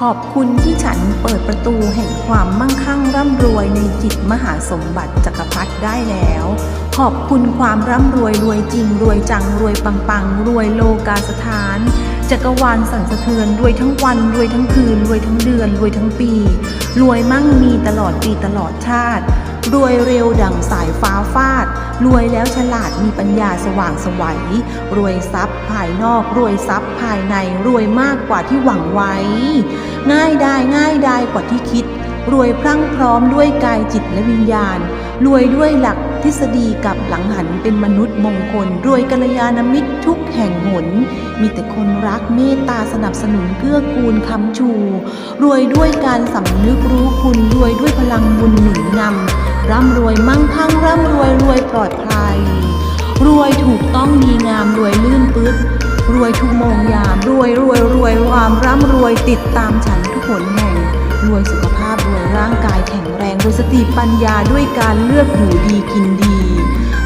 ขอบคุณที่ฉันเปิดประตูแห่งความมั่งคั่งร่ำรวยในจิตมหาสมบัติจักรพรรดิได้แล้ว ขอบคุณความร่ำรวยรวยจริงรวยจังรวยปังปังรวยโลกาสถาน จักรวาลสั่นสะเทือนรวยทั้งวันรวยทั้งคืนรวยทั้งเดือนรวยทั้งปี รวยมั่งมีตลอดปีตลอดชาติ รวยเร็วดั่งสายฟ้าฟาด รวยแล้วฉลาดมีปัญญาสว่างสวัยรวยทรัพย์ภายนอก รวยทรัพย์ภายในรวยมากกว่าที่หวังไว้ ง่ายได้ง่ายได้กว่าที่คิด รวยพรั่งพร้อมด้วยกายจิตและวิญญาณ รวยด้วยหลักทฤษฎีกับหลังหันเป็นมนุษย์มงคล รวยกัลยาณมิตรทุกแห่ง หนมีแต่คนรักเมตตาสนับสนุนเกื้อกูลคำชู รวยด้วยการสำนึกรู้คุณ รวยด้วยพลังบุญหนุนนำ ร่ำรวยมั่งคั่งร่ำรวยรวยปลอดภัย รวยถูกต้องดีงามรวยลื่นปื๊ดรวยทุกโมงยาม รวยรวยรวยความร่ำรวยติดตามฉันทุกหนแห่ง รวยสุขภาพรวยร่างกายแข็งแรงรวยสติปัญญาด้วยการเลือกอยู่ดีกินดี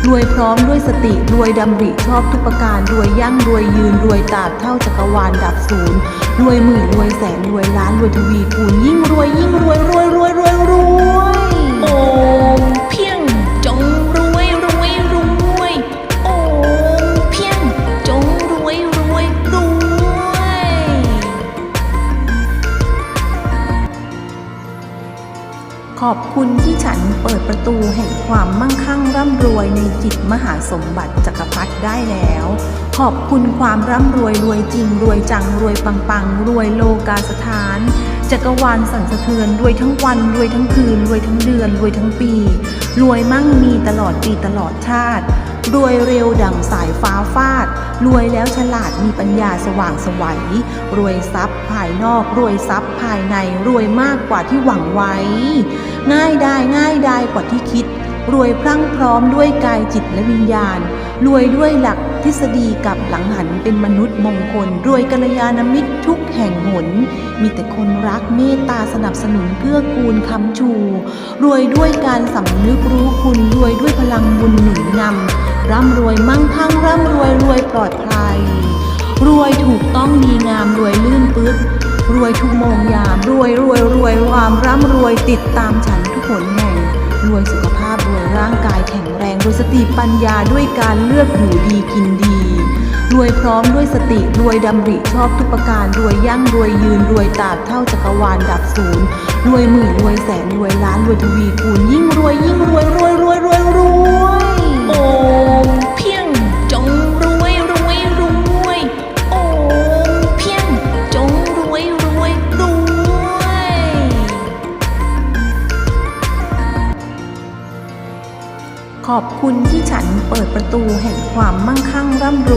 รวยพร้อมด้วยสติรวยดำริชอบทุกประการรวยยั่งรวยยืนรวยตาบเท่าจักรวาลดับศูนย์รวยหมื่นรวยแสนรวยล้านรวยทวีคูณยิ่งรวยยิ่งรวยรวยรวยรวยรวยโอ้เพีย คุณที่ฉันเปิดประตูแห่งความมั่งคั่งร่ำรวยในจิตมหาสมบัติจักรพรรดิได้แล้ว ขอบคุณความร่ำรวยรวยจริง รวยจังรวยปังปังรวยโลกาสถาน จักรวาลสั่นสะเทือนรวยทั้งวัน รวยทั้งคืน รวยทั้งเดือน รวยทั้งปี รวยมั่งมีตลอดปีตลอดชาติ รวยเร็วดั่งสายฟ้าฟาด รวยแล้วฉลาดมีปัญญาสว่างสวัย รวยทรัพย์ภายนอก รวยทรัพย์ภายใน รวยมากกว่าที่หวังไว้ ง่ายได้ง่ายได้กว่าที่คิด รวยพรั่งพร้อมด้วยกายจิตและวิญญาณ รวยด้วยหลักทฤษฎีกับหลังหันเป็นมนุษย์มงคล รวยกัลยาณมิตรทุกแห่งหน มีแต่คนรักเมตตาสนับสนุนเกื้อกูลคำชู รวยด้วยการสำนึกรู้คุณ รวยด้วยพลังบุญหนุนนำ ร่ำรวยมั่งคั่งร่ำรวยรวยปลอดภัย รวยถูกต้องดีงามรวยลื่นปื๊ดรวยทุกโมงยามรวยรวยรวยความร่ำรวยติดตามฉันทุกหนแห่งรวยสุขภาพรวยร่างกายแข็งแรงรวยสติปัญญาด้วยการเลือกอยู่ดีกินดี รวยพร้อมด้วยสติรวยดำริชอบทุกประการรวยยั่งรวยยืนรวยตราบเท่าจักรวาลดับศูนย์รวยหมื่นรวยแสนรวยล้านรวยทวีคูณ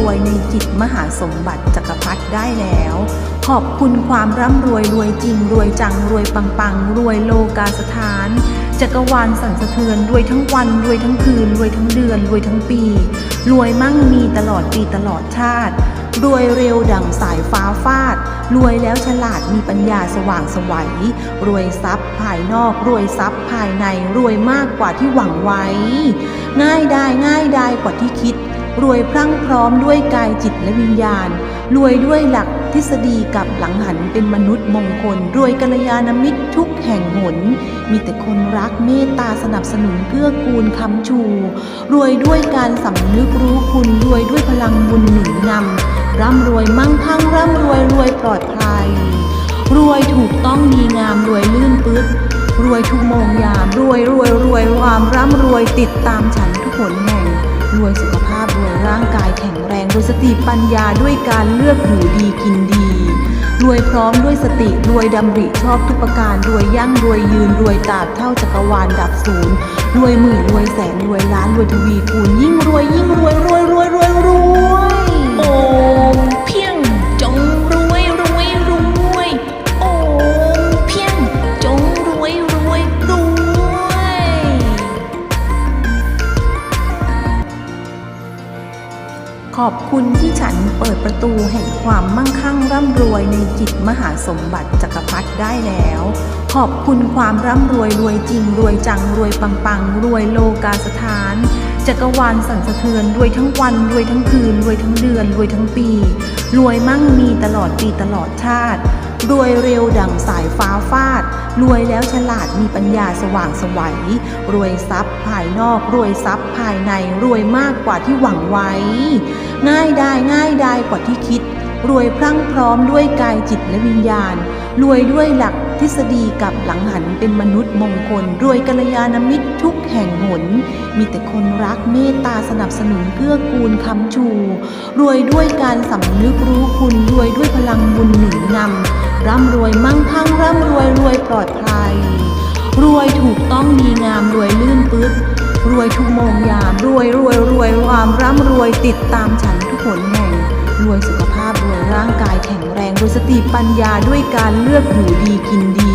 วยในจิตมหาสมบัติจักรพรรดิได้แล้ว ขอบคุณความร่ำรวยรวยจริง รวยจังรวยปังปังรวยโลกาสถาน จักรวาลสั่นสะเทือนรวยทั้งวัน รวยทั้งคืน รวยทั้งเดือน รวยทั้งปี รวยมั่งมีตลอดปีตลอดชาติ รวยเร็วดั่งสายฟ้าฟาด รวยแล้วฉลาดมีปัญญาสว่างสวัยรวยทรัพย์ภายนอก รวยทรัพย์ภายในรวยมากกว่าที่หวังไว้ ง่ายได้ง่ายได้กว่าที่คิด รวยพรั่งพร้อมด้วยกายจิตและวิญญาณ รวยด้วยหลักทฤษฎีกับหลังหันเป็นมนุษย์มงคล รวยกัลยาณมิตรทุกแห่งหน มีแต่คนรักเมตตาสนับสนุนเกื้อกูลคำชู รวยด้วยการสำนึกรู้คุณ รวยด้วยพลังบุญหนุนนำ ร่ำรวยมั่งคั่งร่ำรวยรวยปลอดภัย รวยถูกต้องดีงามรวยลื่นปื๊ดรวยทุกโมงยาม รวยรวยรวยความร่ำรวยติดตามฉันทุกหนแห่ง รวยสุขภาพ ร่างกายแข็งแรงด้วยสติปัญญาด้วยการเลือกอยู่ดีกินดี รวยพร้อมด้วยสติรวยดำริชอบทุกประการรวยยั่งรวยยืนรวยตาบเท่าจักรวาลดับศูนย์รวยหมื่นรวยแสนรวยล้านรวยทวีคูณยิ่งรวยยิ่งรวยรวยรวยรวยรวยโอ อบคุณที่ฉันเปิดประตูแห่งความมั่งคั่งร่ำรวยในจิตมหาสมบัติจักรพรรดิได้แล้ว ขอบคุณความร่ำรวยรวยจริง รวยจังรวยปังปังรวยโลกาสถาน จักรวาลสั่นสะเทือนรวยทั้งวัน รวยทั้งคืน รวยทั้งเดือน รวยทั้งปี รวยมั่งมีตลอดปีตลอดชาติ รวยเร็วดั่งสายฟ้าฟาด รวยแล้วฉลาดมีปัญญาสว่างสวัย รวยทรัพย์ภายนอก รวยทรัพย์ภายใน รวยมากกว่าที่หวังไว้ ง่ายได้ง่ายได้กว่าที่คิด รวยพรั่งพร้อมด้วยกายจิตและวิญญาณ รวยด้วยหลักทฤษฎีกับหลังหันเป็นมนุษย์มงคล รวยกัลยาณมิตรทุกแห่งหน มีแต่คนรักเมตตาสนับสนุนเกื้อกูลคำชู รวยด้วยการสำนึกรู้คุณ รวยด้วยพลังบุญหนุนนำ ร่ำรวยมั่งคั่งร่ำรวยรวยปลอดภัย รวยถูกต้องดีงามรวยลื่นปื๊ดรวยทุกโมงยามรวยรวยรวยความร่ำรวยติดตามฉันทุกผลแห่งรวยสุขภาพรวยร่างกายแข็งแรงรวยสติปัญญาด้วยการเลือกอยู่ดีกินดี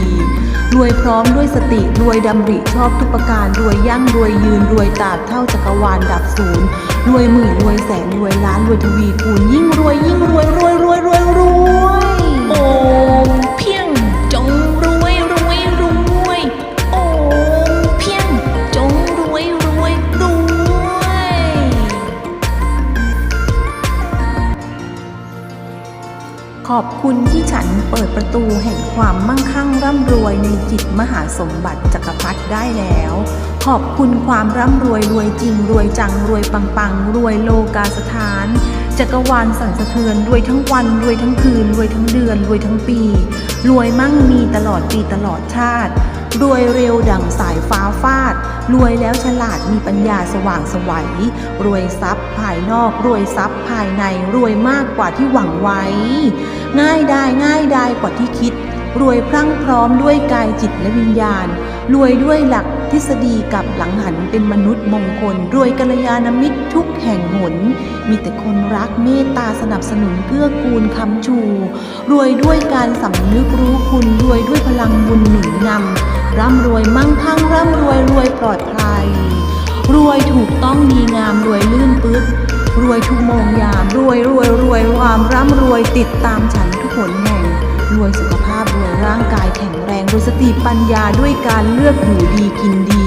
รวยพร้อมด้วยสติรวยดำริชอบทุกประการรวยยั่งรวยยืนรวยตราบเท่าจักรวาลดับศูนย์รวยหมื่นรวยแสนรวยล้านรวยทวีคูณยิ่งรวยยิ่งรวยรวยรวยรวยรวย มเพียงจงรวยรวยรวยโอมเพียงจงรวยรวยรวย ขอบคุณที่ฉันเปิดประตูแห่งความมั่งคั่งร่ำรวยในจิตมหาสมบัติจักรพรรดิได้แล้ว ขอบคุณความร่ำรวยรวยจริงรวยจังรวยปังปังรวยโลกาสถาน จักรวาลสั่นสะเทือนรวยทั้งวันรวยทั้งคืนรวยทั้งเดือนรวยทั้งปี รวยมั่งมีตลอดปีตลอดชาติ รวยเร็วดั่งสายฟ้าฟาด รวยแล้วฉลาดมีปัญญาสว่างสวัยรวยทรัพย์ภายนอก รวยทรัพย์ภายในรวยมากกว่าที่หวังไว้ ง่ายได้ง่ายได้กว่าที่คิด รวยพรั่งพร้อมด้วยกายจิตและวิญญาณ รวยด้วยหลัก ทฤษฎีกับหลังหันเป็นมนุษย์มงคล รวยกัลยาณมิตรทุกแห่งหน มีแต่คนรักเมตตาสนับสนุนเกื้อกูลคำชู รวยด้วยการสำนึกรู้คุณรวยด้วยพลังบุญหนุนนำร่ำรวยมั่งคั่งร่ำรวยรวยปลอดภัย รวยถูกต้องดีงามรวยลื่นปื๊ดรวยทุกโมงยาม รวยรวยรวยความร่ำรวยติดตามฉันทุกผลแห่ง รวยสุขภาพรวยร่างกายแข็ง แรวยสติปัญญาด้วยการเลือกอยู่ดีกินดี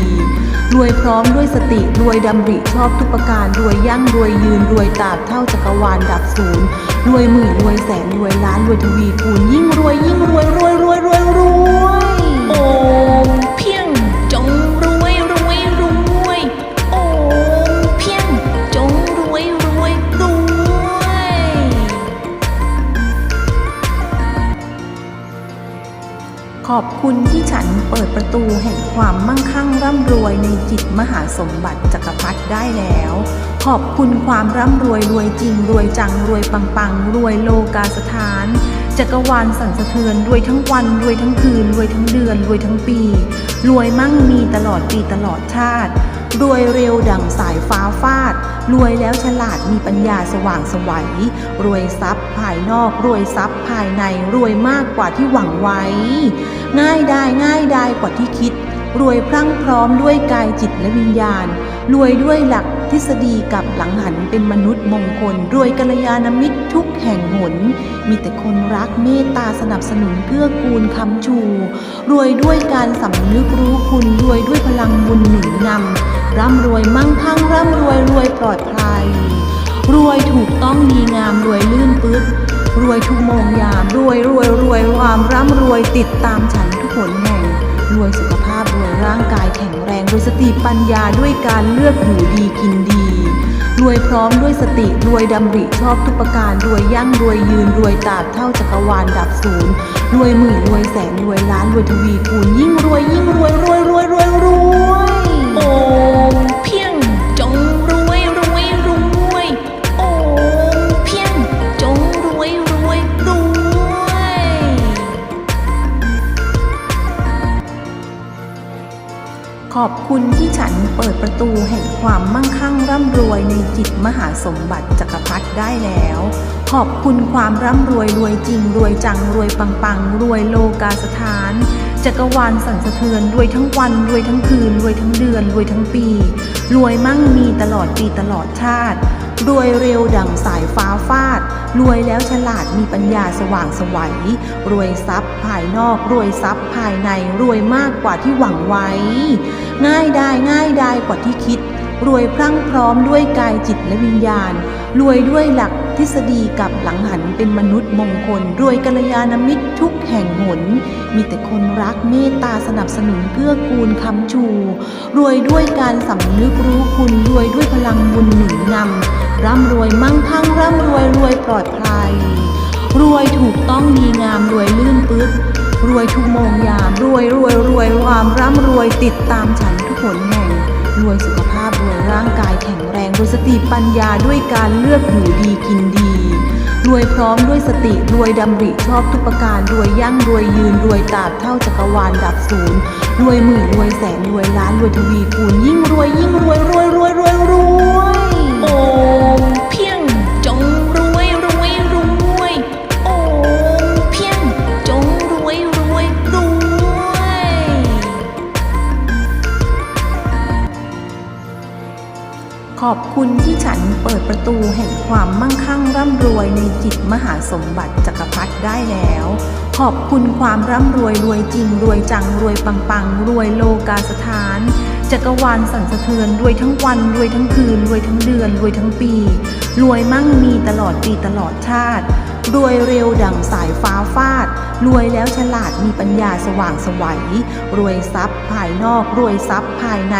รวยพร้อมด้วยสติ รวยดำริชอบทุกประการ รวยยั่งรวยยืน รวยตราบเท่าจักรวาลดับศูนย์ รวยหมื่นรวยแสนรวยล้านรวยทวีคูณยิ่งรวยยิ่งรวยรวยรวยรวยรวยโอ อบคุณที่ฉันเปิดประตูแห่งความมั่งคั่งร่ำรวยในจิตมหาสมบัติจักรพรรดิได้แล้ว ขอบคุณความร่ำรวยรวยจริง รวยจังรวยปังๆ รวยโลกาสถาน จักรวาลสั่นสะเทือนรวยทั้งวัน รวยทั้งคืน รวยทั้งเดือน รวยทั้งปี รวยมั่งมีตลอดปีตลอดชาติ รวยเร็วดังสายฟ้าฟาด รวยแล้วฉลาดมีปัญญาสว่างสวัย รวยทรัพย์ภายนอก รวยทรัพย์ภายใน รวยมากกว่าที่หวังไว้ ง่ายได้ง่ายได้กว่าที่คิด รวยพรั่งพร้อมด้วยกายจิตและวิญญาณ รวยด้วยหลักทฤษฎีกับหลังหันเป็นมนุษย์มงคล รวยกัลยาณมิตรทุกแห่งหน มีแต่คนรักเมตตาสนับสนุนเกื้อกูลคำชู รวยด้วยการสำนึกรู้คุณ รวยด้วยพลังบุญหนุนนำ ร่ำรวยมั่งคั่งร่ำรวยรวยปลอดภัย รวยถูกต้องดีงามรวยลื่นปื๊ดรวยทุกโมงยาม รวยรวยรวยความร่ำรวยติดตามฉันทุกผลแห่ง รวยสุขภาพรวยร่างกายแข็ง งรวยสติปัญญาด้วยการเลือกอยู่ดีกินดี รวยพร้อมด้วยสติรวยดำริชอบทุกประการรวยยั่งรวยยืนรวยตาบเท่าจักรวาลดับศูนย์รวยหมื่นรวยแสนรวยล้านรวยทวีคูณยิ่งรวยยิ่งรวยรวยรวยรวยรวย อบคุณที่ฉันเปิดประตูแห่งความมั่งคั่งร่ำรวยในจิตมหาสมบัติจักรพรรดิได้แล้ว ขอบคุณความร่ำรวยรวยจริง รวยจังรวยปังปังรวยโลกาสถาน จักรวาลสั่นสะเทือนรวยทั้งวันรวยทั้งคืนรวยทั้งเดือนรวยทั้งปี รวยมั่งมีตลอดปีตลอดชาติ รวยเร็วดั่งสายฟ้าฟาด รวยแล้วฉลาดมีปัญญาสว่างสวัย รวยทรัพย์ภายนอก รวยทรัพย์ภายใน รวยมากกว่าที่หวังไว้ ง่ายได้ง่ายได้กว่าที่คิดรรวยพรั่งพร้อมด้วยกายจิตและวิญญาณ รวยด้วยหลักทฤษฎีกับหลังหันเป็นมนุษย์มงคล รวยกัลยาณมิตรทุกแห่งหน มีแต่คนรักเมตตาสนับสนุนเกื้อกูลคำชู รวยด้วยการสำนึกรู้คุณ รวยด้วยพลังบุญหนุนนำ ร่ำรวยมั่งคั่งร่ำรวยรวยปลอดภัย รวยถูกต้องดีงามรวยลื่นปื๊ดรวยทุกโมงยามรวยรวยรวยความร่ำรวยติดตามฉันทุกผลแห่งรวยสุขภาพรวยร่างกายแข็งแรงรวยสติปัญญาด้วยการเลือกอยู่ดีกินดี รวยพร้อมด้วยสติรวยดำริชอบทุกประการรวยยั่งรวยยืนรวยตราบเท่าจักรวาลดับศูนย์รวยหมื่นรวยแสนรวยล้านรวยทวีคูณยิ่งรวยยิ่งรวยรวยรวยรวยรวย ตูแห่งความมั่งคั่งร่ำรวยในจิตมหาสมบัติจักรพรรดิได้แล้ว ขอบคุณความร่ำรวยรวยจริง รวยจังรวยปังปังรวยโลกาสถาน จักรวาลสั่นสะเทือน รวยทั้งวัน รวยทั้งคืน รวยทั้งเดือน รวยทั้งปี รวยมั่งมีตลอดปีตลอดชาติรวยเร็วดั่งสายฟ้าฟาด รวยแล้วฉลาดมีปัญญาสว่างสวัยรวยทรัพย์ภายนอก รวยทรัพย์ภายใน